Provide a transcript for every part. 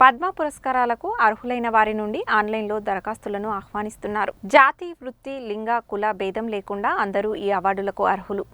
పద్మ పురస్కారాలకు అర్హులైన వారి నుండి ఆన్లైన్లో దరఖాస్తులను ఆహ్వానిస్తున్నారు. జాతి వృత్తి లింగ కుల భేదం లేకుండా అందరూ ఈ అవార్డులకు అర్హులు.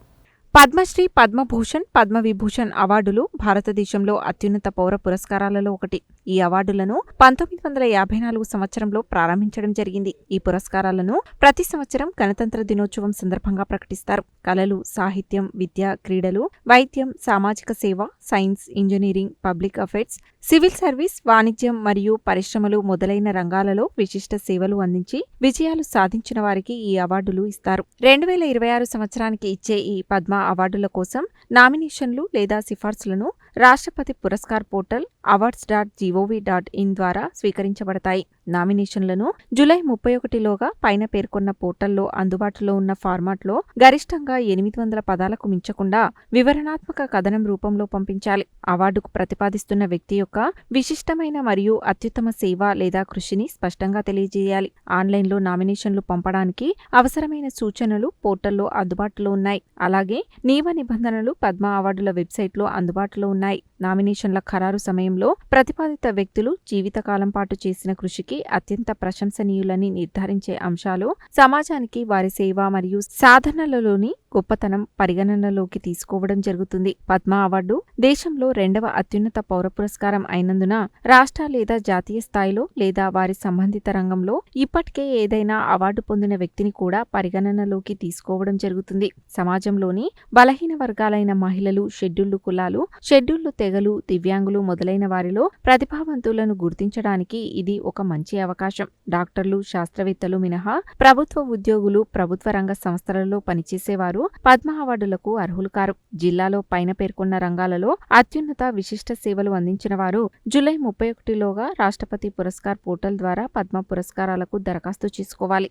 పద్మశ్రీ పద్మభూషణ్ పద్మవిభూషణ్ అవార్డులు భారతదేశంలో అత్యున్నత పౌర పురస్కారాలలో ఒకటి. ఈ అవార్డులను పంతొమ్మిది వందల యాభై నాలుగు సంవత్సరంలో ప్రారంభించడం జరిగింది. ఈ పురస్కారాలను ప్రతి సంవత్సరం గణతంత్ర దినోత్సవం సందర్భంగా ప్రకటిస్తారు. కళలు సాహిత్యం విద్య క్రీడలు వైద్యం సామాజిక సేవ science engineering public affairs civil service వాణిజ్యం మరియు పరిశ్రమలు మొదలైన రంగాలలో విశిష్ట సేవలు అందించి విజయాలు సాధించిన వారికి ఈ అవార్డులు ఇస్తారు. రెండు వేల ఇరవై ఆరు సంవత్సరానికి ఇచ్చే ఈ పద్మ అవార్డుల కోసం నామినేషన్లు లేదా సిఫార్సులను Rashtrapati Puraskar portal awards dot gov dot in ద్వారా స్వీకరించబడతాయి. నామినేషన్లను జూలై ముప్పై ఒకటిలోగా పైన పేర్కొన్న పోర్టల్లో అందుబాటులో ఉన్న ఫార్మాట్లో గరిష్టంగా ఎనిమిది వందల పదాలకు మించకుండా వివరణాత్మక కథనం రూపంలో పంపించాలి. అవార్డుకు ప్రతిపాదిస్తున్న వ్యక్తి యొక్క విశిష్టమైన మరియు అత్యుత్తమ సేవ లేదా కృషిని స్పష్టంగా తెలియజేయాలి. ఆన్లైన్లో నామినేషన్లు పంపడానికి అవసరమైన సూచనలు పోర్టల్లో అందుబాటులో ఉన్నాయి. అలాగే నియమ నిబంధనలు పద్మ అవార్డుల వెబ్సైట్లో అందుబాటులో ఉన్నాయి నామినేషన్ల ఖరారు సమయంలో ప్రతిపాదిత వ్యక్తులు జీవితకాలం పాటు చేసిన కృషికి అత్యంత ప్రశంసనీయులని నిర్ధారించే అంశాలు సమాజానికి వారి సేవ మరియు సాధనలలోని గొప్పతనం పరిగణనలోకి తీసుకోవడం జరుగుతుంది. పద్మ అవార్డు దేశంలో రెండవ అత్యున్నత పౌర పురస్కారం అయినందున రాష్ట్ర లేదా జాతీయ స్థాయిలో లేదా వారి సంబంధిత రంగంలో ఇప్పటికే ఏదైనా అవార్డు పొందిన వ్యక్తిని కూడా పరిగణనలోకి తీసుకోవడం జరుగుతుంది. సమాజంలోని బలహీన వర్గాలైన మహిళలు షెడ్యూల్డ్ కులాలు షెడ్యూల్డ్ తెగలు దివ్యాంగులు మొదలైన వారిలో ప్రతిభావంతులను గుర్తించడానికి ఇది ఒక మంచి అవకాశం. డాక్టర్లు శాస్త్రవేత్తలు మినహా ప్రభుత్వ ఉద్యోగులు ప్రభుత్వ రంగ సంస్థలలో పనిచేసేవారు పద్మ అవార్డులకు అర్హులు కారు జిల్లాలో పైన పేర్కొన్న రంగాలలో అత్యున్నత విశిష్ట సేవలు అందించిన వారు జూలై ముప్పై ఒకటిలోగా రాష్ట్రపతి పురస్కార్ పోర్టల్ ద్వారా పద్మ పురస్కారాలకు దరఖాస్తు చేసుకోవాలి.